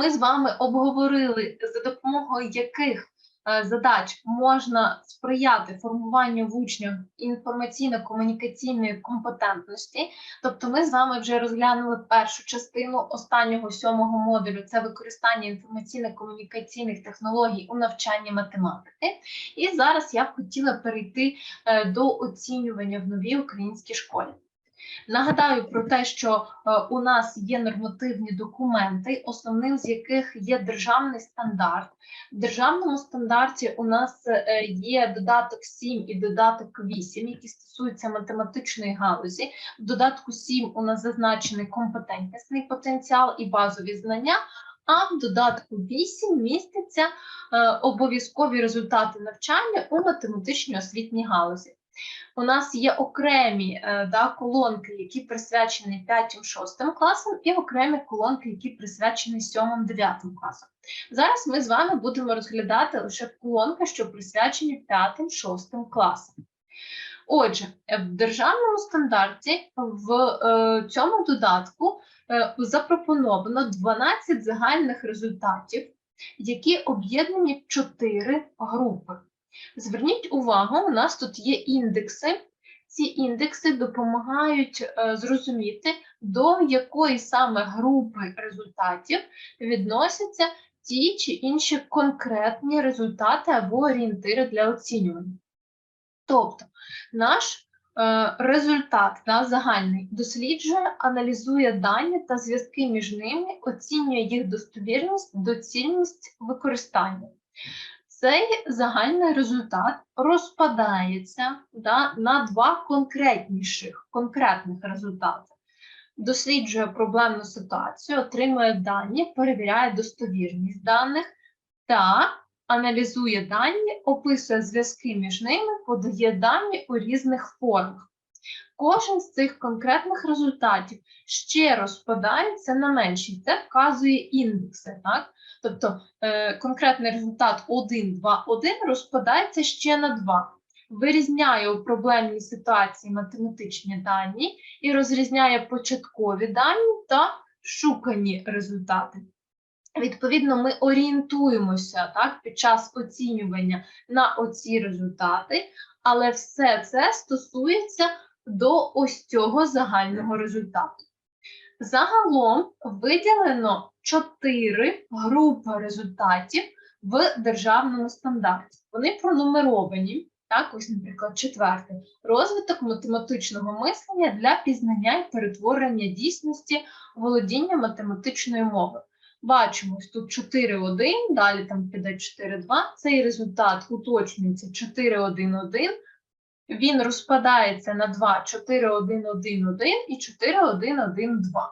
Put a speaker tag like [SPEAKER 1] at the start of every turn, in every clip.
[SPEAKER 1] ми з вами обговорили, за допомогою яких е, задач можна сприяти формуванню в учнях інформаційно-комунікаційної компетентності. Тобто, ми з вами вже розглянули першу частину останнього сьомого модулю це використання інформаційно-комунікаційних технологій у навчанні математики. І зараз я б хотіла перейти е, до оцінювання в новій українській школі. Нагадаю про те, що е, у нас є нормативні документи, основним з яких є державний стандарт. В державному стандарті у нас е, є додаток 7 і додаток 8, які стосуються математичної галузі. В додатку 7 у нас зазначений компетентнісний потенціал і базові знання. А в додатку 8 містяться е, обов'язкові результати навчання у математичній освітній галузі. У нас є окремі е, да, колонки, які присвячені 5-6 класам, і окремі колонки, які присвячені 7-9 класам. Зараз ми з вами будемо розглядати лише колонки, що присвячені 5-6 класам. Отже, е, в державному стандарті в е, цьому додатку е, запропоновано 12 загальних результатів, які об'єднані в 4 групи. Зверніть увагу, у нас тут є індекси. Ці індекси допомагають е, зрозуміти, до якої саме групи результатів відносяться ті чи інші конкретні результати або орієнтири для оцінювання. Тобто, наш е, результат да, загальний досліджує, аналізує дані та зв'язки між ними, оцінює їх достовірність, доцільність використання цей загальний результат розпадається да, на два конкретніших конкретних результати. Досліджує проблемну ситуацію, отримує дані, перевіряє достовірність даних та аналізує дані, описує зв'язки між ними, подає дані у різних формах. Кожен з цих конкретних результатів ще розпадається на менші. Це вказує індекси. Так? Тобто е, конкретний результат 1, 2, 1 розпадається ще на 2. Вирізняє у проблемній ситуації математичні дані і розрізняє початкові дані та шукані результати. Відповідно, ми орієнтуємося так, під час оцінювання на оці результати, але все це стосується до ось цього загального результату. Загалом виділено чотири групи результатів в державному стандарті. Вони пронумеровані. Так, ось, наприклад, четвертий розвиток математичного мислення для пізнання і перетворення дійсності володіння математичною мовою. Бачимо, ось тут 4,1, далі там піде 4,2. Цей результат уточнюється 4,1,1. Він розпадається на 2, 4, 1, 1, 1 і 4, 1, 1, 2.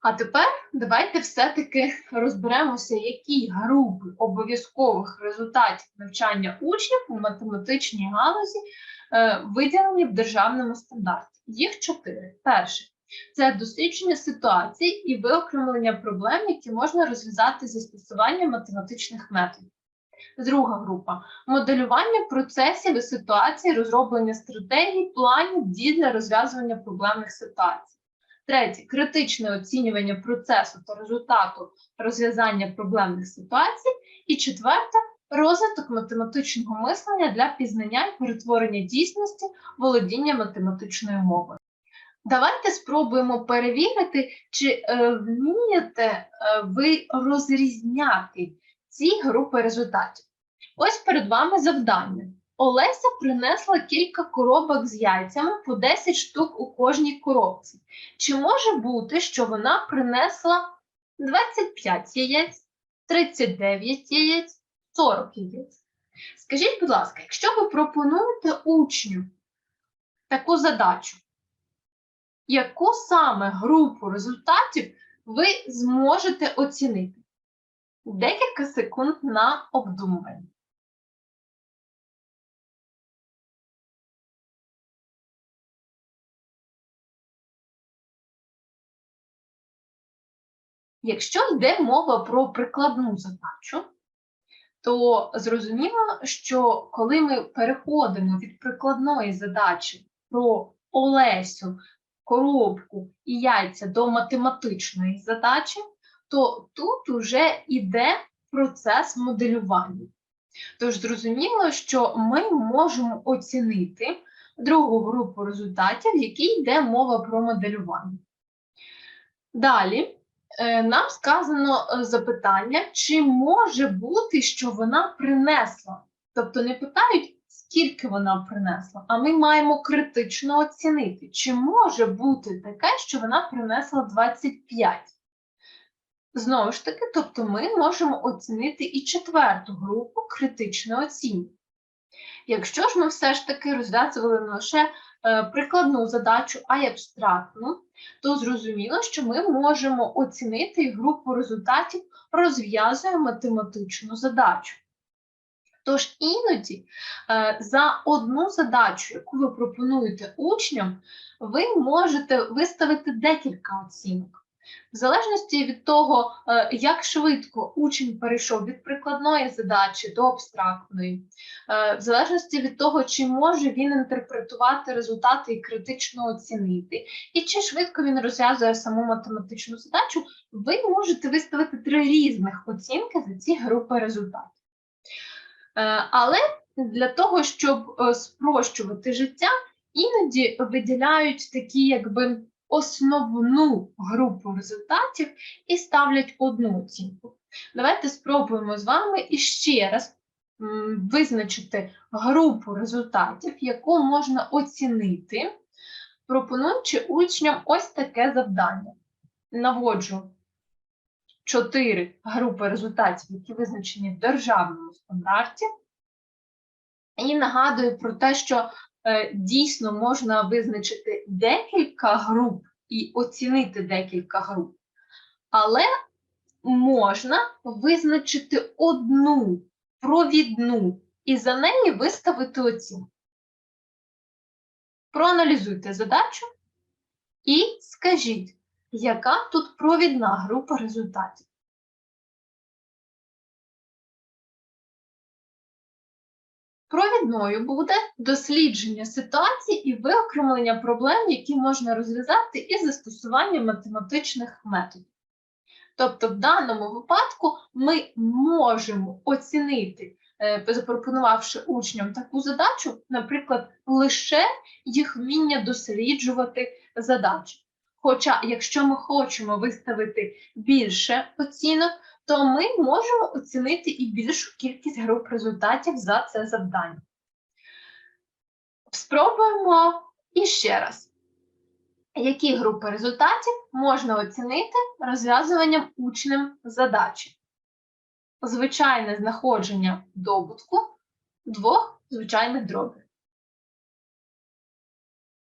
[SPEAKER 1] А тепер давайте все-таки розберемося, які групи обов'язкових результатів навчання учнів у математичній галузі е, виділені в державному стандарті. Їх чотири. Перше це дослідження ситуацій і виокремлення проблем, які можна розв'язати зі застосуванням математичних методів. Друга група моделювання процесів і ситуацій, розроблення стратегій, планів, дій для розв'язування проблемних ситуацій. Третє критичне оцінювання процесу та результату розв'язання проблемних ситуацій. І четверте розвиток математичного мислення для пізнання і перетворення дійсності володіння математичною мовою. Давайте спробуємо перевірити, чи е, вмієте е, ви розрізняти ці групи результатів. Ось перед вами завдання. Олеся принесла кілька коробок з яйцями по 10 штук у кожній коробці. Чи може бути, що вона принесла 25 яєць, 39 яєць, 40 яєць? Скажіть, будь ласка, якщо ви пропонуєте учню таку задачу, яку саме групу результатів ви зможете оцінити? Декілька секунд на обдумування. Якщо йде мова про прикладну задачу, то зрозуміло, що коли ми переходимо від прикладної задачі про Олесю, коробку і яйця до математичної задачі, то тут вже йде процес моделювання. Тож зрозуміло, що ми можемо оцінити другу групу результатів, в якій йде мова про моделювання. Далі нам сказано е, запитання, чи може бути, що вона принесла. Тобто не питають, скільки вона принесла, а ми маємо критично оцінити, чи може бути таке, що вона принесла 25. Знову ж таки, тобто ми можемо оцінити і четверту групу критичної оцінки. Якщо ж ми все ж таки розв'язували не лише е, прикладну задачу, а й абстрактну, то зрозуміло, що ми можемо оцінити групу результатів, розв'язує математичну задачу. Тож іноді е, за одну задачу, яку ви пропонуєте учням, ви можете виставити декілька оцінок. В залежності від того, е, як швидко учень перейшов від прикладної задачі до абстрактної, е, в залежності від того, чи може він інтерпретувати результати і критично оцінити, і чи швидко він розв'язує саму математичну задачу, ви можете виставити три різних оцінки за ці групи результатів. Е, Але для того, щоб спрощувати життя, іноді виділяють такі, якби основну групу результатів і ставлять одну оцінку. Давайте спробуємо з вами іще раз визначити групу результатів, яку можна оцінити, пропонуючи учням ось таке завдання. Наводжу чотири групи результатів, які визначені в державному стандарті. І нагадую про те, що дійсно можна визначити декілька груп і оцінити декілька груп, але можна визначити одну провідну і за неї виставити оцінку. Проаналізуйте задачу і скажіть, яка тут провідна група результатів. Провідною буде дослідження ситуації і виокремлення проблем, які можна розв'язати із застосуванням математичних методів. Тобто, в даному випадку ми можемо оцінити, е, запропонувавши учням таку задачу, наприклад, лише їх вміння досліджувати задачі. Хоча, якщо ми хочемо виставити більше оцінок, то ми можемо оцінити і більшу кількість груп результатів за це завдання. Спробуємо іще раз. Які групи результатів можна оцінити розв'язуванням учнем задачі? Звичайне знаходження добутку двох звичайних дробів.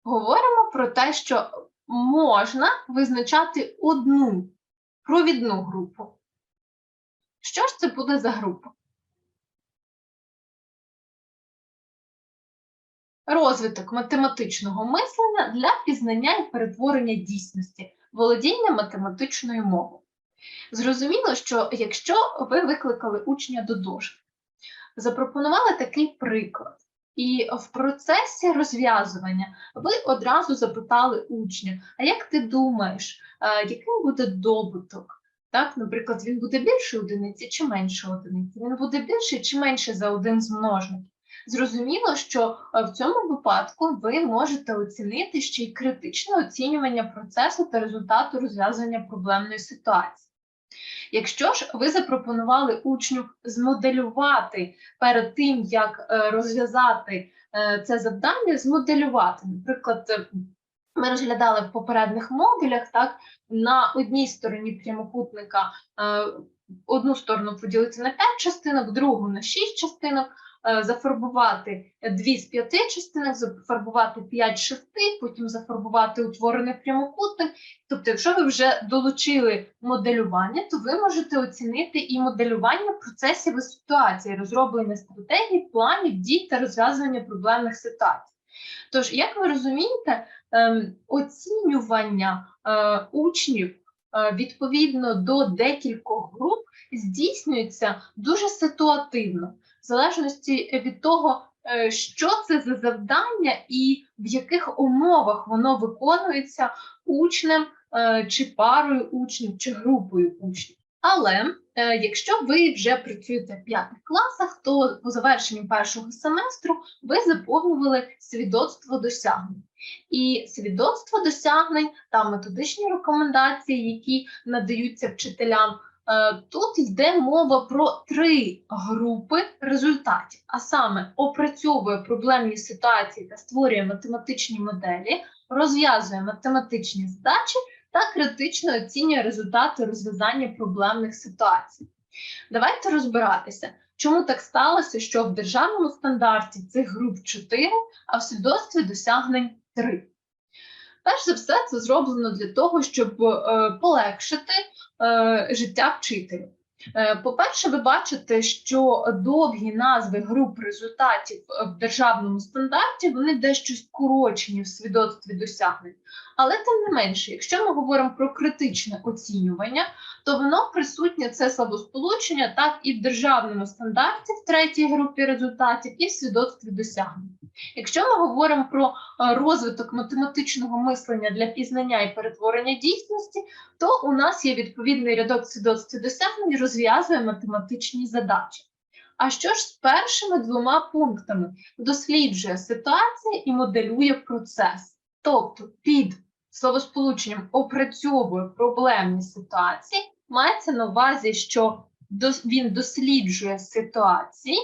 [SPEAKER 1] Говоримо про те, що можна визначати одну провідну групу. Що ж це буде за група? Розвиток математичного мислення для пізнання і перетворення дійсності, володіння математичною мовою. Зрозуміло, що якщо ви викликали учня до дошки, запропонували такий приклад, і в процесі розв'язування ви одразу запитали учня, а як ти думаєш, е, яким буде добуток? Так, Наприклад, він буде більше одиниці чи менше одиниці, він буде більше чи менше за один з множників. Зрозуміло, що е, в цьому випадку ви можете оцінити ще й критичне оцінювання процесу та результату розв'язання проблемної ситуації. Якщо ж ви запропонували учню змоделювати перед тим, як е, розв'язати е, це завдання, змоделювати, наприклад, ми розглядали в попередніх модулях, так, на одній стороні прямокутника е, одну сторону поділити на 5 частинок, другу на 6 частинок, е, зафарбувати 2 з 5 частинок, зафарбувати 5 з 6, потім зафарбувати утворений прямокутник. Тобто, якщо ви вже долучили моделювання, то ви можете оцінити і моделювання процесів і ситуації, розроблення стратегій, планів, дій та розв'язування проблемних ситуацій. Тож, як ви розумієте, ем, оцінювання е, учнів е, відповідно до декількох груп здійснюється дуже ситуативно, в залежності від того, е, що це за завдання і в яких умовах воно виконується учнем чи парою учнів, чи групою учнів. Але е, якщо ви вже працюєте в п'ятих класах, то по завершенні першого семестру ви заповнювали свідоцтво досягнень. І свідоцтво досягнень та методичні рекомендації, які надаються вчителям. е, Тут йде мова про три групи результатів, а саме опрацьовує проблемні ситуації та створює математичні моделі, розв'язує математичні задачі та критично оцінює результати розв'язання проблемних ситуацій. Давайте розбиратися, чому так сталося, що в державному стандарті цих груп 4, а в свідоцтві досягнень 3. Перш за все, це зроблено для того, щоб е, полегшити е, життя вчителю. Е, По-перше, ви бачите, що довгі назви груп результатів в державному стандарті вони дещо скорочені в свідоцтві досягнень. Але тим не менше, якщо ми говоримо про критичне оцінювання, то воно присутнє це словосполучення так і в державному стандарті в третій групі результатів, і в свідоцтві досягнень. Якщо ми говоримо про е, розвиток математичного мислення для пізнання і перетворення дійсності, то у нас є відповідний рядок свідоцтв досягнень, розв'язує математичні задачі. А що ж з першими двома пунктами? Досліджує ситуацію і моделює процес. Тобто під словосполученням опрацьовує проблемні ситуації, мається на увазі, що він досліджує ситуації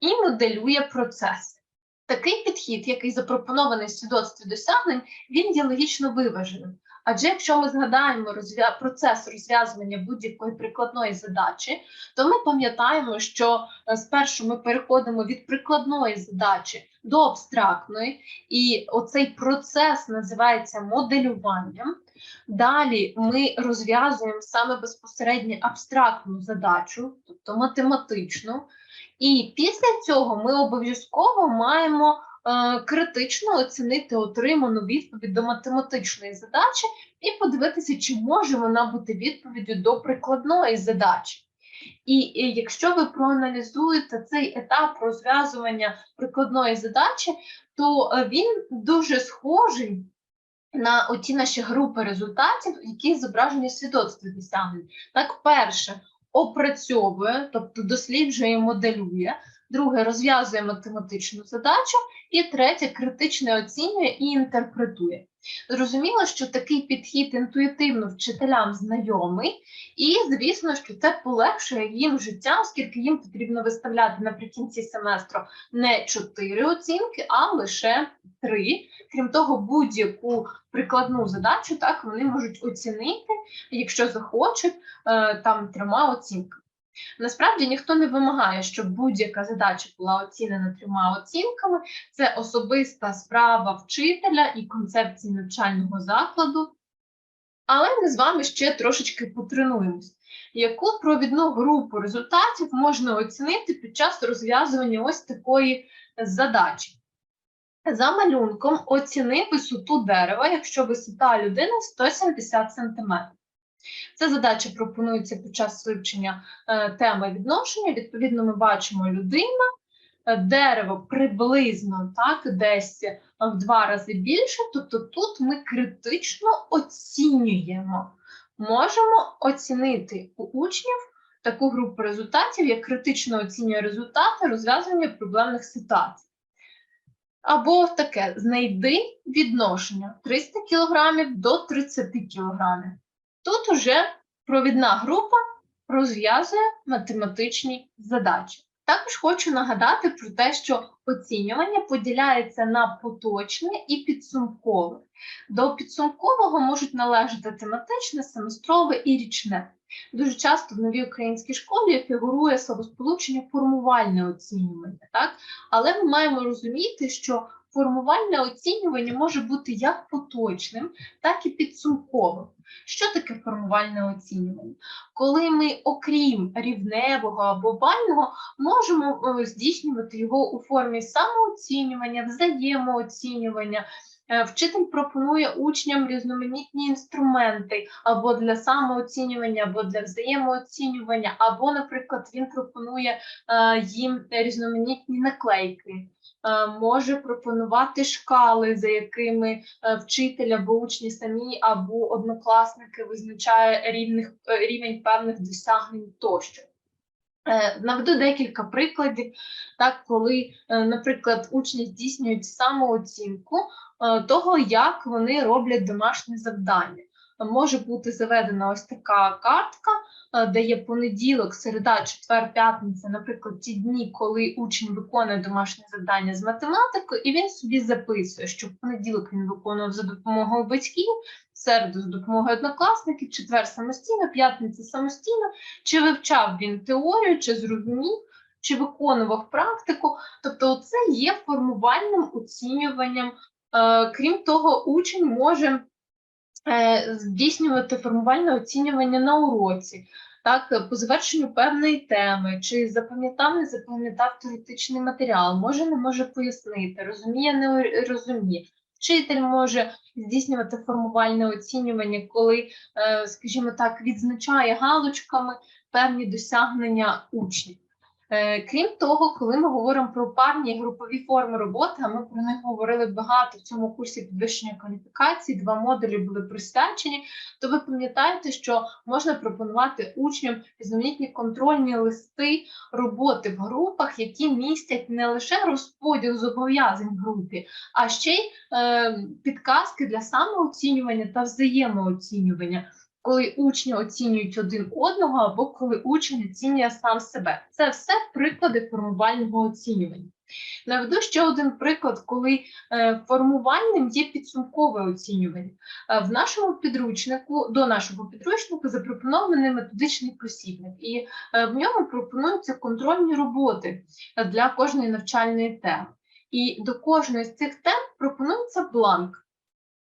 [SPEAKER 1] і моделює процеси. Такий підхід, який запропонований в свідоцтві досягнень, він є логічно виваженим. Адже якщо ми згадаємо розв'я... процес розв'язування будь-якої прикладної задачі, то ми пам'ятаємо, що е, спершу ми переходимо від прикладної задачі до абстрактної, і оцей процес називається моделюванням. Далі ми розв'язуємо саме безпосередньо абстрактну задачу, тобто математичну. І після цього ми обов'язково маємо критично оцінити отриману відповідь до математичної задачі і подивитися, чи може вона бути відповіддю до прикладної задачі. І, якщо ви проаналізуєте цей етап розв'язування прикладної задачі, то е, він дуже схожий на оті наші групи результатів, які зображені в свідоцтві досягнень. Так, перше опрацьовує, тобто досліджує, моделює. Друге розв'язує математичну задачу, і третє критично оцінює і інтерпретує. Зрозуміло, що такий підхід інтуїтивно вчителям знайомий, і звісно, що це полегшує їм життя, оскільки їм потрібно виставляти наприкінці семестру не чотири оцінки, а лише три. Крім того, будь-яку прикладну задачу так вони можуть оцінити, якщо захочуть, е, там трьома оцінками. Насправді ніхто не вимагає, щоб будь-яка задача була оцінена трьома оцінками. Це особиста справа вчителя і концепції навчального закладу. Але ми з вами ще трошечки потренуємось. Яку провідну групу результатів можна оцінити під час розв'язування ось такої задачі? За малюнком оціни висоту дерева, якщо висота людини 170 см. Ця задача пропонується під час вивчення е, теми відношення. Відповідно, ми бачимо людина, е, дерево приблизно так, десь в два рази більше. Тобто тут ми критично оцінюємо. Можемо оцінити у учнів таку групу результатів, як критично оцінює результати розв'язування проблемних ситуацій. Або таке: знайди відношення 300 кг до 30 кг. Тут уже провідна група розв'язує математичні задачі. Також хочу нагадати про те, що оцінювання поділяється на поточне і підсумкове. До підсумкового можуть належати тематичне, семестрове і річне. Дуже часто в новій українській школі фігурує словосполучення формувальне оцінювання, так? але ми маємо розуміти, що формувальне оцінювання може бути як поточним, так і підсумковим. Що таке формувальне оцінювання? Коли ми, окрім рівневого або бального, можемо е, здійснювати його у формі самооцінювання, взаємооцінювання, Е, Вчитель пропонує учням різноманітні інструменти або для самооцінювання, або для взаємооцінювання, або, наприклад, він пропонує е, їм різноманітні наклейки, може пропонувати шкали, за якими е, вчитель або учні самі, або однокласники визначає рівних, е, рівень певних досягнень тощо. Е, Наведу декілька прикладів, так, коли, е, наприклад, учні здійснюють самооцінку е, того, як вони роблять домашні завдання. Може бути заведена ось така картка, е, де є понеділок, середа, четвер, п'ятниця, наприклад, ті дні, коли учень виконує домашнє завдання з математикою, і він собі записує, що в понеділок він виконував за допомогою батьків, середу за допомогою однокласників, четвер самостійно, п'ятниця самостійно, чи вивчав він теорію, чи зрозумів, чи виконував практику. Тобто, це є формувальним оцінюванням. Е, Крім того, учень може здійснювати формувальне оцінювання на уроці. Так, по завершенню певної теми, чи запам'ятав, не запам'ятав теоретичний матеріал, може, не може пояснити, розуміє, не розуміє. Вчитель може здійснювати формувальне оцінювання, коли, е, скажімо так, відзначає галочками певні досягнення учнів. Е, Крім того, коли ми говоримо про парні групові форми роботи, а ми про них говорили багато в цьому курсі підвищення кваліфікації, два модулі були присвячені, то ви пам'ятаєте, що можна пропонувати учням різноманітні контрольні листи роботи в групах, які містять не лише розподіл зобов'язань в групі, а ще й е, підказки для самооцінювання та взаємооцінювання коли учні оцінюють один одного, або коли учень оцінює сам себе. Це все приклади формувального оцінювання. Наведу ще один приклад, коли е, формувальним є підсумкове оцінювання. Е, в нашому підручнику, до нашого підручнику запропонований методичний посібник, і е, в ньому пропонуються контрольні роботи для кожної навчальної теми. І до кожної з цих тем пропонується бланк.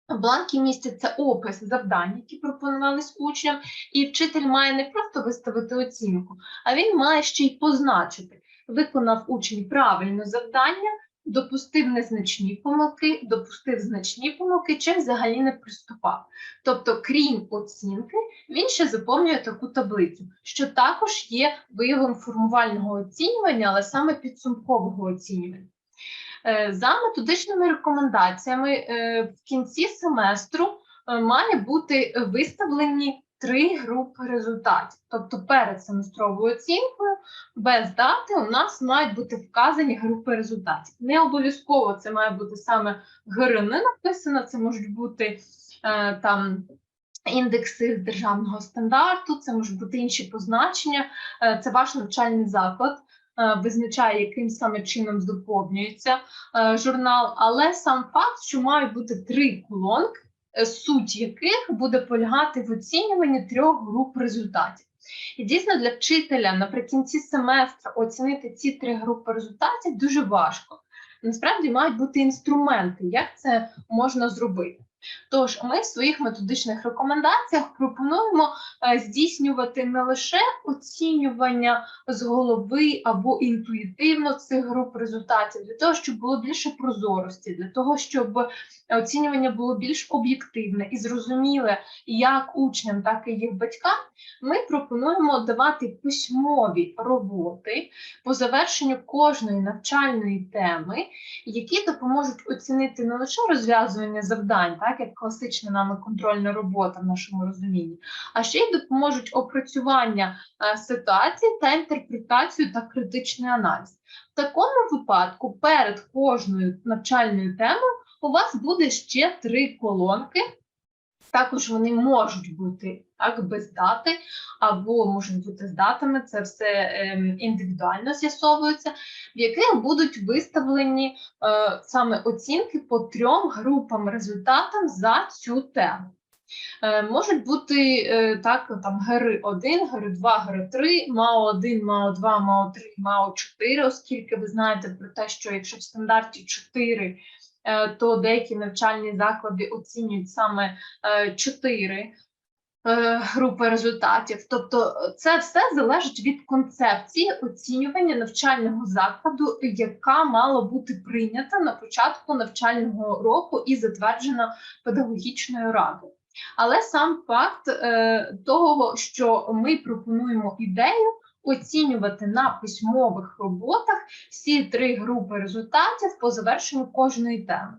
[SPEAKER 1] В бланкі міститься опис завдань, які пропонувались учням, і вчитель має не просто виставити оцінку, а він має ще й позначити, виконав учень правильно завдання, допустив незначні помилки, допустив значні помилки чи взагалі не приступав. Тобто, крім оцінки, він ще заповнює таку таблицю, що також є виявом формувального оцінювання, але саме підсумкового оцінювання. Е, За методичними рекомендаціями е, в кінці семестру е, має бути виставлені три групи результатів. Тобто перед семестровою оцінкою без дати у нас мають бути вказані групи результатів. Не обов'язково це має бути саме ГРН написано, це можуть бути там. Індекси державного стандарту, це можуть бути інші позначення, це ваш навчальний заклад визначає, яким саме чином доповнюється е, журнал, але сам факт, що мають бути три колонки, е, суть яких буде полягати в оцінюванні трьох груп результатів. І дійсно для вчителя наприкінці семестру оцінити ці три групи результатів дуже важко. Насправді мають бути інструменти, як це можна зробити. Тож ми в своїх методичних рекомендаціях пропонуємо е, здійснювати не лише оцінювання з голови або інтуїтивно цих груп результатів, для того, щоб було більше прозорості, для того, щоб оцінювання було більш об'єктивне і зрозуміле як учням, так і їх батькам. Ми пропонуємо давати письмові роботи по завершенню кожної навчальної теми, які допоможуть оцінити не лише розв'язування завдань, так як класична нами контрольна робота в нашому розумінні, а ще й допоможуть опрацювання е, ситуації та інтерпретацію та критичний аналіз. В такому випадку перед кожною навчальною темою у вас буде ще три колонки. Також вони можуть бути так, без дати, або можуть бути з датами, це все ем, індивідуально з'ясовується, в яких будуть виставлені е, саме оцінки по трьом групам результатам за цю тему. Е, можуть бути е, так, там ГРИ 1, ГРИ 2, ГРИ 3, МАО 1, МАО 2, МАО 3, МАО 4, оскільки ви знаєте про те, що якщо в стандарті 4 е, то деякі навчальні заклади оцінюють саме 4 е, групи результатів. Тобто, це все залежить від концепції оцінювання навчального закладу, яка мала бути прийнята на початку навчального року і затверджена педагогічною радою. Але сам факт е, того, що ми пропонуємо ідею оцінювати на письмових роботах всі три групи результатів по завершенню кожної теми.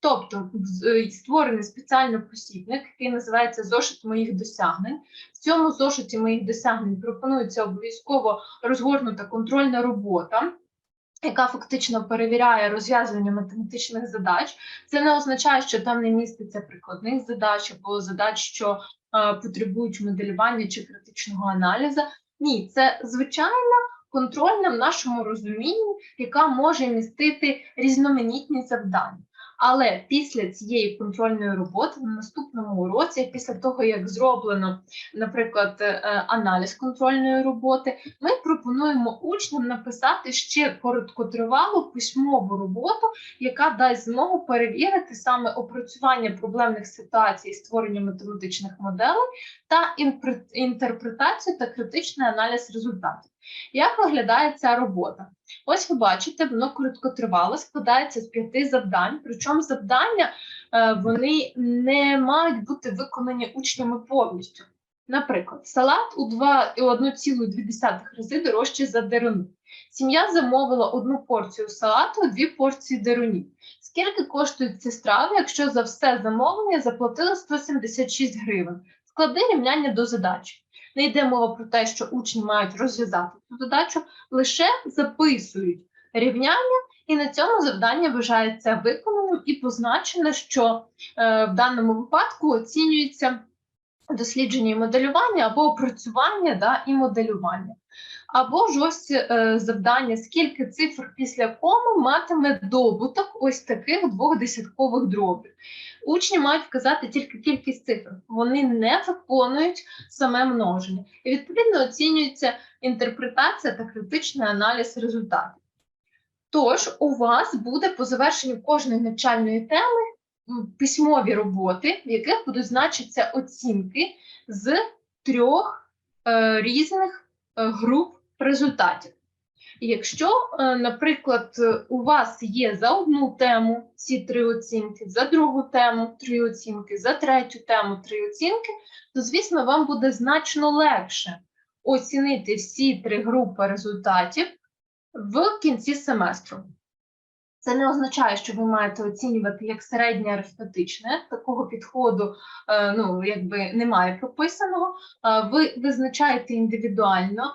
[SPEAKER 1] Тобто е, створений спеціальний посібник, який називається Зошит моїх досягнень. В цьому зошиті моїх досягнень пропонується обов'язково розгорнута контрольна робота, яка фактично перевіряє розв'язування математичних задач. Це не означає, що там не міститься прикладних задач або задач, що е, потребують моделювання чи критичного аналізу. Ні, це звичайна контрольна в нашому розумінні, яка може містити різноманітні завдання. Але після цієї контрольної роботи на наступному уроці, після того як зроблено, наприклад, е, аналіз контрольної роботи, ми пропонуємо учням написати ще короткотривалу письмову роботу, яка дасть змогу перевірити саме опрацювання проблемних ситуацій, створення математичних моделей та інтерпретацію та критичний аналіз результатів. Як виглядає ця робота? Ось ви бачите, воно короткотривале, складається з п'яти завдань. Причому завдання е, вони не мають бути виконані учнями повністю. Наприклад, салат у 1,2 рази дорожче за деруни. Сім'я замовила одну порцію салату, дві порції дерунів. Скільки коштують ці страви, якщо за все замовлення заплатили 176 гривень? Склади рівняння до задачі. Не йде мова про те, що учні мають розв'язати цю задачу, лише записують рівняння, і на цьому завдання вважається виконаним і позначено, що е, в даному випадку оцінюється дослідження і моделювання або опрацювання да, і моделювання. Або ж ось е, завдання, скільки цифр після коми матиме добуток ось таких двох десяткових дробів. Учні мають вказати тільки кількість цифр, вони не виконують саме множення. І відповідно оцінюється інтерпретація та критичний аналіз результатів. Тож, у вас буде по завершенню кожної навчальної теми письмові роботи, в яких будуть значитися оцінки з трьох е, різних е, груп результатів. Якщо, е, наприклад, е, у вас є за одну тему ці три оцінки, за другу тему три оцінки, за третю тему три оцінки, то звісно вам буде значно легше оцінити всі три групи результатів в кінці семестру. Це не означає, що ви маєте оцінювати як середнє арифметичне. Такого підходу е, ну, якби немає прописаного. Ви визначаєте індивідуально,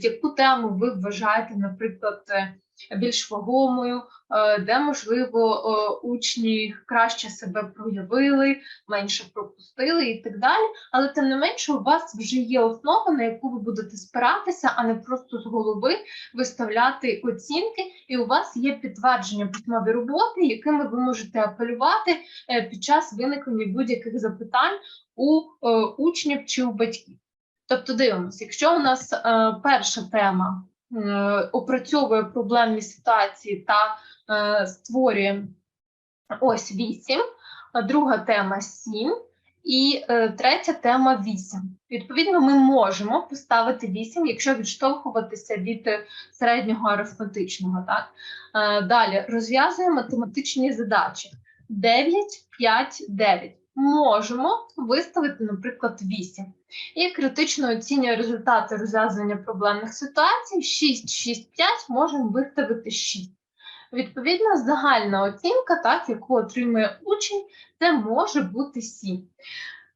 [SPEAKER 1] яку тему ви вважаєте, наприклад, е, більш вагомою, е, де, можливо, е, учні краще себе проявили, менше пропустили і так далі. Але тим не менше, у вас вже є основа, на яку ви будете спиратися, а не просто з голови виставляти оцінки, і у вас є підтвердження письмові роботи, якими ви можете апелювати е, під час виникнення будь-яких запитань у е, учнів чи у батьків. Тобто, дивимося, якщо у нас е, перша тема е, опрацьовує проблемні ситуації та е, створює ось 8, а друга тема 7, і е, третя тема 8. Відповідно, ми можемо поставити 8, якщо відштовхуватися від е, середнього арифметичного. Так? Е, далі розв'язуємо математичні задачі 9, 5, 9. Можемо виставити, наприклад, 8. І критично оцінює результати розв'язування проблемних ситуацій 6, 6, 5, можемо виставити 6. Відповідно, загальна оцінка, так, яку отримує учень, це може бути 7.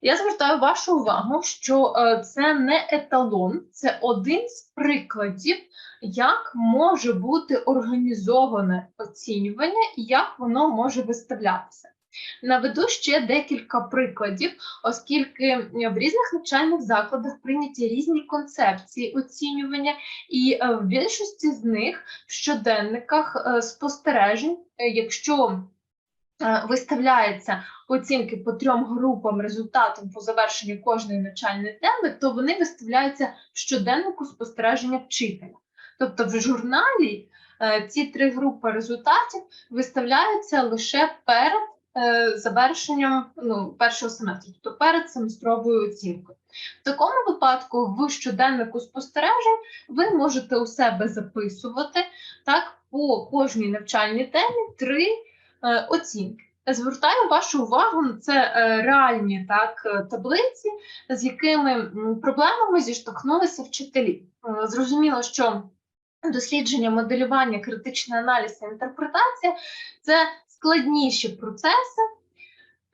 [SPEAKER 1] Я звертаю вашу увагу, що е, це не еталон, це один з прикладів, як може бути організоване оцінювання і як воно може виставлятися. Наведу ще декілька прикладів, оскільки в різних навчальних закладах прийняті різні концепції оцінювання, і е, в більшості з них в щоденниках е, спостережень, е, якщо виставляються оцінки по трьом групам результатом по завершенню кожної навчальної теми, то вони виставляються в щоденнику спостереження вчителя. Тобто в журналі ці три групи результатів виставляються лише перед завершенням ну, першого семестру, тобто перед семестровою оцінкою. В такому випадку в щоденнику спостережень ви можете у себе записувати так по кожній навчальній темі три е, оцінки. Звертаю вашу увагу на це е, реальні так е, таблиці, з якими проблемами зіштовхнулися вчителі. Е, Зрозуміло, що дослідження, моделювання, критичний аналіз та інтерпретація це складніші процеси,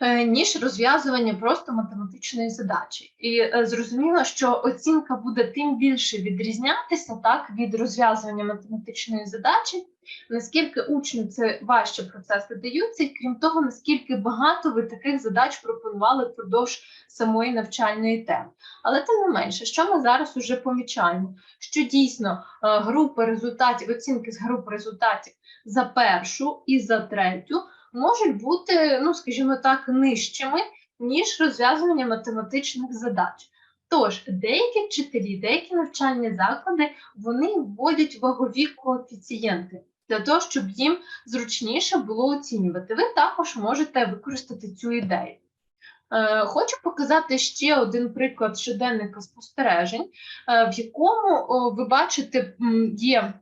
[SPEAKER 1] е, ніж розв'язування просто математичної задачі. І е, зрозуміло, що оцінка буде тим більше відрізнятися так від розв'язування математичної задачі, наскільки учню це важче процеси даються, і крім того, наскільки багато ви таких задач пропонували впродовж самої навчальної теми. Але тим не менше, що ми зараз уже помічаємо, що дійсно е, групи результатів, оцінки з груп результатів за першу і за третю можуть бути, ну скажімо так, нижчими, ніж розв'язування математичних задач. Тож деякі вчителі, деякі навчальні заклади вони вводять вагові коефіцієнти для того, щоб їм зручніше було оцінювати. Ви також можете використати цю ідею. Е, Хочу показати ще один приклад щоденника спостережень, е, в якому ви бачите, є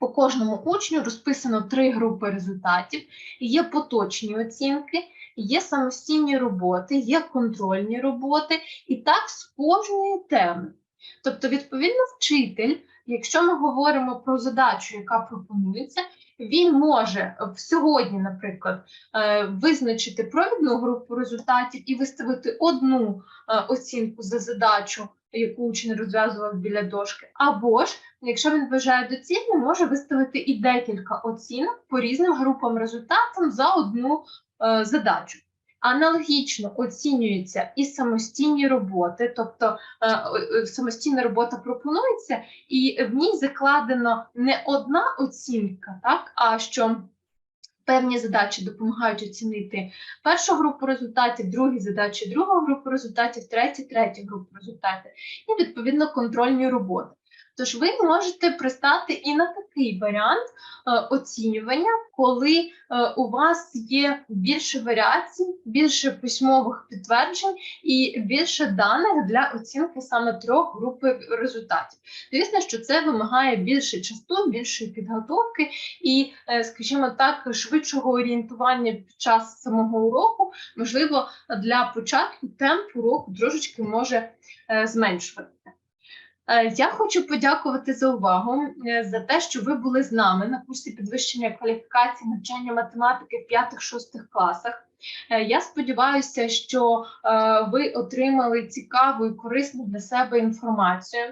[SPEAKER 1] по кожному учню розписано три групи результатів, є поточні оцінки, є самостійні роботи, є контрольні роботи, і так з кожної теми. Тобто, відповідно, вчитель, якщо ми говоримо про задачу, яка пропонується, він може сьогодні, наприклад, е, визначити провідну групу результатів і виставити одну е, оцінку за задачу, яку учень розв'язував біля дошки, або ж Якщо він вважає доцільним, може виставити і декілька оцінок по різним групам результатам за одну е, задачу. Аналогічно оцінюються і самостійні роботи, тобто е, е, самостійна робота пропонується, і в ній закладено не одна оцінка, так, а що певні задачі допомагають оцінити першу групу результатів, другі задачі, другу групу результатів, треті, третю групу результатів, і відповідно контрольні роботи. Тож ви можете пристати і на такий варіант е, оцінювання, коли е, у вас є більше варіацій, більше письмових підтверджень і більше даних для оцінки саме трьох груп результатів. Звісно, що це вимагає більше часу, більшої підготовки і, е, скажімо так, швидшого орієнтування під час самого уроку. Можливо, для початку темп уроку трошечки може зменшувати. Е, Я хочу подякувати за увагу е, за те, що ви були з нами на курсі підвищення кваліфікації навчання математики в 5-6 класах. Е, Я сподіваюся, що е, ви отримали цікаву і корисну для себе інформацію.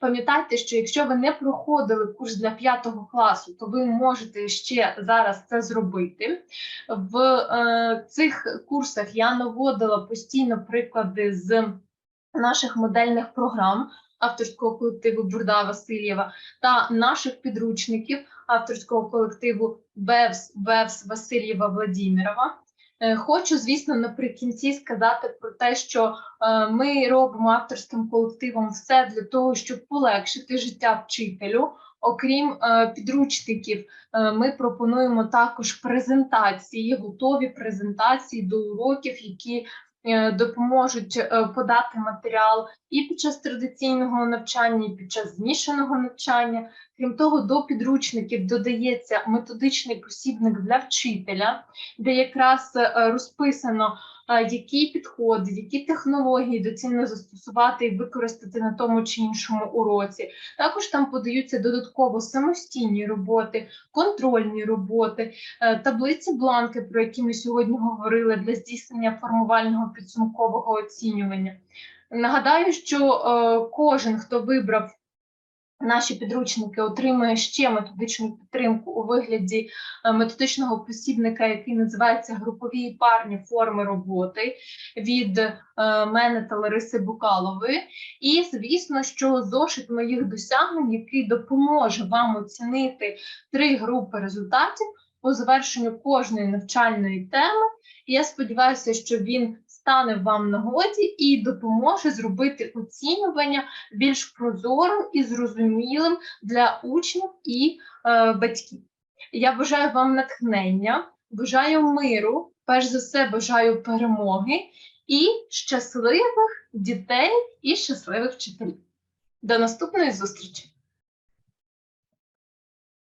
[SPEAKER 1] Пам'ятайте, що якщо ви не проходили курс для 5 класу, то ви можете ще зараз це зробити. В е, цих курсах я наводила постійно приклади з наших модельних програм авторського колективу Бурда Васильєва та наших підручників авторського колективу Бевс Бевс Васильєва Владімірова. Е, Хочу, звісно, наприкінці сказати про те, що е, ми робимо авторським колективом все для того, щоб полегшити життя вчителю. Окрім е, підручників, ми пропонуємо також презентації, готові презентації до уроків, які допоможуть е, подати матеріал і під час традиційного навчання, і під час змішаного навчання. Крім того, до підручників додається методичний посібник для вчителя, де якраз е, розписано, е, які підходи, які технології доцільно застосувати і використати на тому чи іншому уроці. Також там подаються додатково самостійні роботи, контрольні роботи, е, таблиці бланки, про які ми сьогодні говорили для здійснення формувального підсумкового оцінювання. Нагадаю, що е, кожен, хто вибрав наші підручники, отримує ще методичну підтримку у вигляді е, методичного посібника, який називається Групові і парні форми роботи від е, мене та Лариси Букалової. І звісно, що зошит моїх досягнень, який допоможе вам оцінити три групи результатів по завершенню кожної навчальної теми. Я сподіваюся, що він стане вам нагоді і допоможе зробити оцінювання більш прозорим і зрозумілим для учнів і е, батьків. Я бажаю вам натхнення, бажаю миру, перш за все бажаю перемоги і щасливих дітей і щасливих вчителів. До наступної зустрічі!